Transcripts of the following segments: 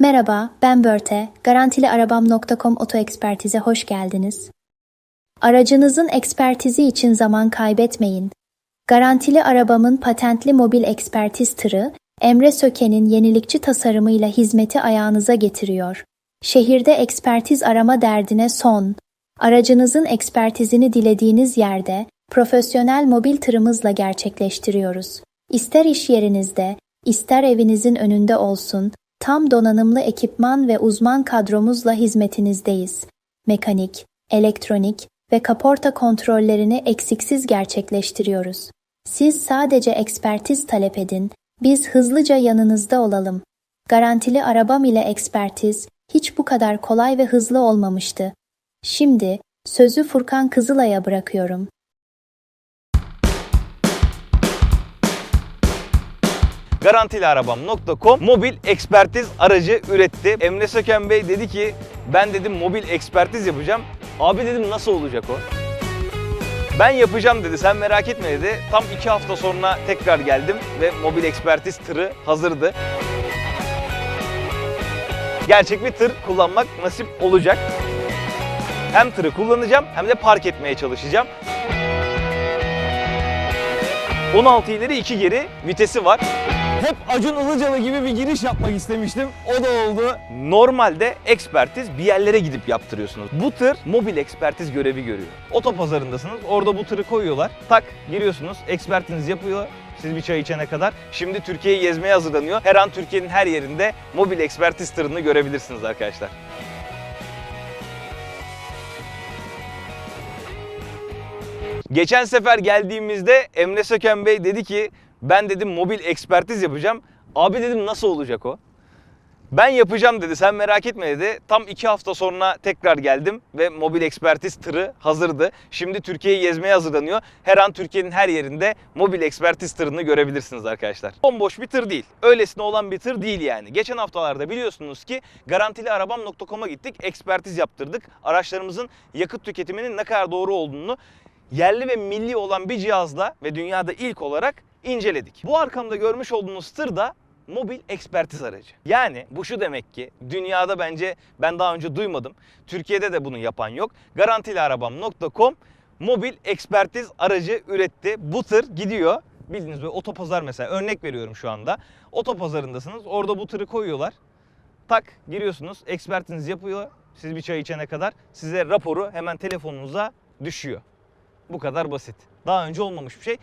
Merhaba, ben Börte. Garantiliarabam.com Oto Ekspertize hoş geldiniz. Aracınızın ekspertizi için zaman kaybetmeyin. Garantili Arabam'ın patentli mobil ekspertiz tırı, Emre Söke'nin yenilikçi tasarımıyla hizmeti ayağınıza getiriyor. Şehirde ekspertiz arama derdine son. Aracınızın ekspertizini dilediğiniz yerde, profesyonel mobil tırımızla gerçekleştiriyoruz. İster iş yerinizde, ister evinizin önünde olsun, tam donanımlı ekipman ve uzman kadromuzla hizmetinizdeyiz. Mekanik, elektronik ve kaporta kontrollerini eksiksiz gerçekleştiriyoruz. Siz sadece ekspertiz talep edin, biz hızlıca yanınızda olalım. Garantili arabam ile ekspertiz hiç bu kadar kolay ve hızlı olmamıştı. Şimdi sözü Furkan Kızılay'a bırakıyorum. Garantiliarabam.com mobil ekspertiz aracı üretti. Emre Söken Bey dedi ki ben dedim mobil ekspertiz yapacağım. Abi dedim nasıl olacak o? Ben yapacağım dedi sen merak etme dedi. Tam iki hafta sonra tekrar geldim ve mobil ekspertiz tırı hazırdı. Gerçek bir tır kullanmak nasip olacak. Hem tırı kullanacağım hem de park etmeye çalışacağım. 16 ileri 2 geri vitesi var. Hep Acun Ilıcalı gibi bir giriş yapmak istemiştim. O da oldu. Normalde ekspertiz bir yerlere gidip yaptırıyorsunuz. Bu tır mobil ekspertiz görevi görüyor. Otopazarındasınız. Orada bu tırı koyuyorlar. Tak giriyorsunuz. Ekspertiniz yapıyor. Siz bir çay içene kadar. Şimdi Türkiye'yi gezmeye hazırlanıyor. Her an Türkiye'nin her yerinde mobil ekspertiz tırını görebilirsiniz arkadaşlar. Geçen sefer geldiğimizde Emre Söken Bey dedi ki ben dedim mobil ekspertiz yapacağım. Abi dedim nasıl olacak o? Ben yapacağım dedi sen merak etme dedi. Tam iki hafta sonra tekrar geldim ve mobil ekspertiz tırı hazırdı. Şimdi Türkiye'yi gezmeye hazırlanıyor. Her an Türkiye'nin her yerinde mobil ekspertiz tırını görebilirsiniz arkadaşlar. Bomboş bir tır değil. Öylesine olan bir tır değil yani. Geçen haftalarda biliyorsunuz ki garantiliarabam.com'a gittik. Ekspertiz yaptırdık. Araçlarımızın yakıt tüketiminin ne kadar doğru olduğunu yerli ve milli olan bir cihazla ve dünyada ilk olarak inceledik. Bu arkamda görmüş olduğunuz tır da mobil ekspertiz aracı. Yani bu şu demek ki dünyada bence ben daha önce duymadım. Türkiye'de de bunu yapan yok. Garantiliarabam.com mobil ekspertiz aracı üretti. Bu tır gidiyor. Bildiğiniz böyle otopazar mesela örnek veriyorum şu anda. Otopazarındasınız. Orada bu tırı koyuyorlar. Tak giriyorsunuz. Ekspertiniz yapıyor. Siz bir çay içene kadar size raporu hemen telefonunuza düşüyor. Bu kadar basit. Daha önce olmamış bir şey.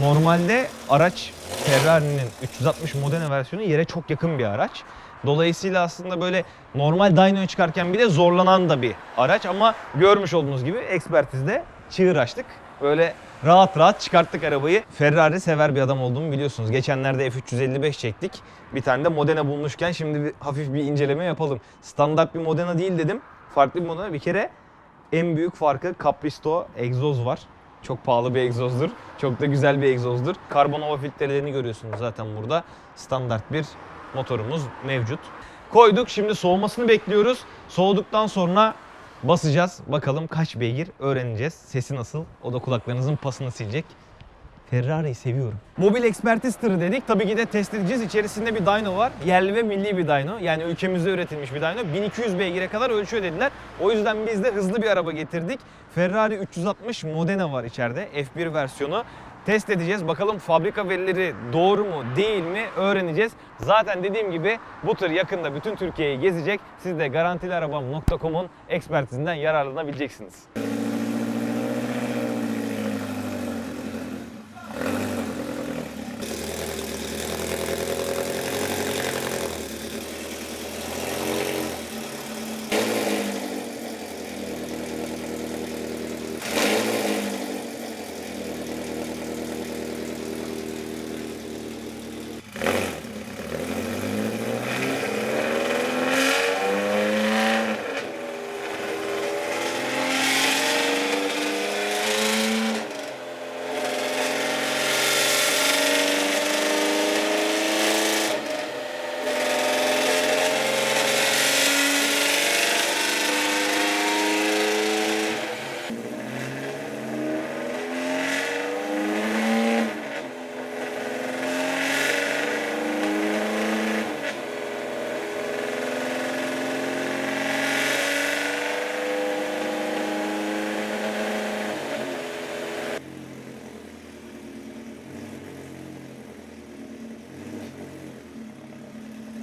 Normalde araç Ferrari'nin 360 Modena versiyonu yere çok yakın bir araç. Dolayısıyla aslında böyle normal dyno'ya çıkarken bile zorlanan da bir araç ama görmüş olduğunuz gibi ekspertizde çığır açtık. Böyle rahat rahat çıkarttık arabayı. Ferrari sever bir adam olduğumu biliyorsunuz. Geçenlerde F355 çektik. Bir tane de Modena bulmuşken şimdi bir, hafif bir inceleme yapalım. Standart bir Modena değil dedim. Farklı bir Modena. Bir kere en büyük farkı Capristo egzoz var. Çok pahalı bir egzozdur. Çok da güzel bir egzozdur. Karbon hava filtrelerini görüyorsunuz zaten burada. Standart bir motorumuz mevcut. Koyduk şimdi soğumasını bekliyoruz. Soğuduktan sonra basacağız. Bakalım kaç beygir öğreneceğiz. Sesi nasıl? O da kulaklarınızın pasını silecek. Ferrari'yi seviyorum. Mobil ekspertiz tırı dedik. Tabii ki de test edeceğiz. İçerisinde bir dyno var. Yerli ve milli bir dyno. Yani ülkemizde üretilmiş bir dyno. 1200 beygire kadar ölçüyor dediler. O yüzden biz de hızlı bir araba getirdik. Ferrari 360 Modena var içeride. F1 versiyonu. Test edeceğiz. Bakalım fabrika verileri doğru mu değil mi öğreneceğiz. Zaten dediğim gibi bu tır yakında bütün Türkiye'yi gezecek. Siz de garantiliarabam.com'un ekspertizinden yararlanabileceksiniz.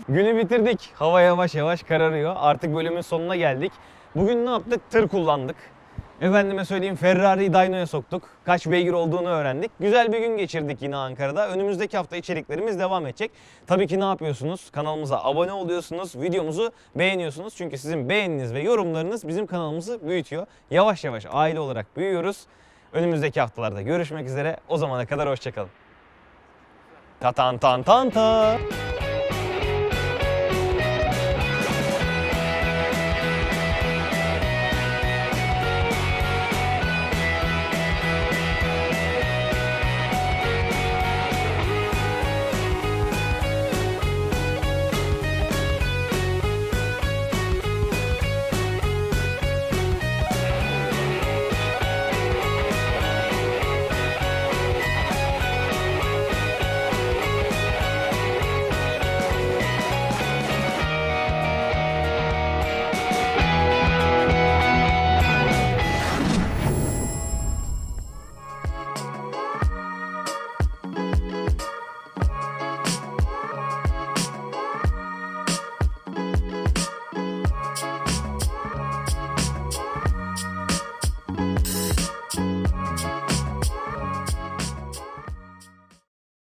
Günü bitirdik. Hava yavaş yavaş kararıyor. Artık bölümün sonuna geldik. Bugün ne yaptık? Tır kullandık. Efendime söyleyeyim Ferrari'yi dyno'ya soktuk. Kaç beygir olduğunu öğrendik. Güzel bir gün geçirdik yine Ankara'da. Önümüzdeki hafta içeriklerimiz devam edecek. Tabii ki ne yapıyorsunuz? Kanalımıza abone oluyorsunuz. Videomuzu beğeniyorsunuz. Çünkü sizin beğeniniz ve yorumlarınız bizim kanalımızı büyütüyor. Yavaş yavaş aile olarak büyüyoruz. Önümüzdeki haftalarda görüşmek üzere. O zamana kadar hoşçakalın. Ta tan tan tan ta.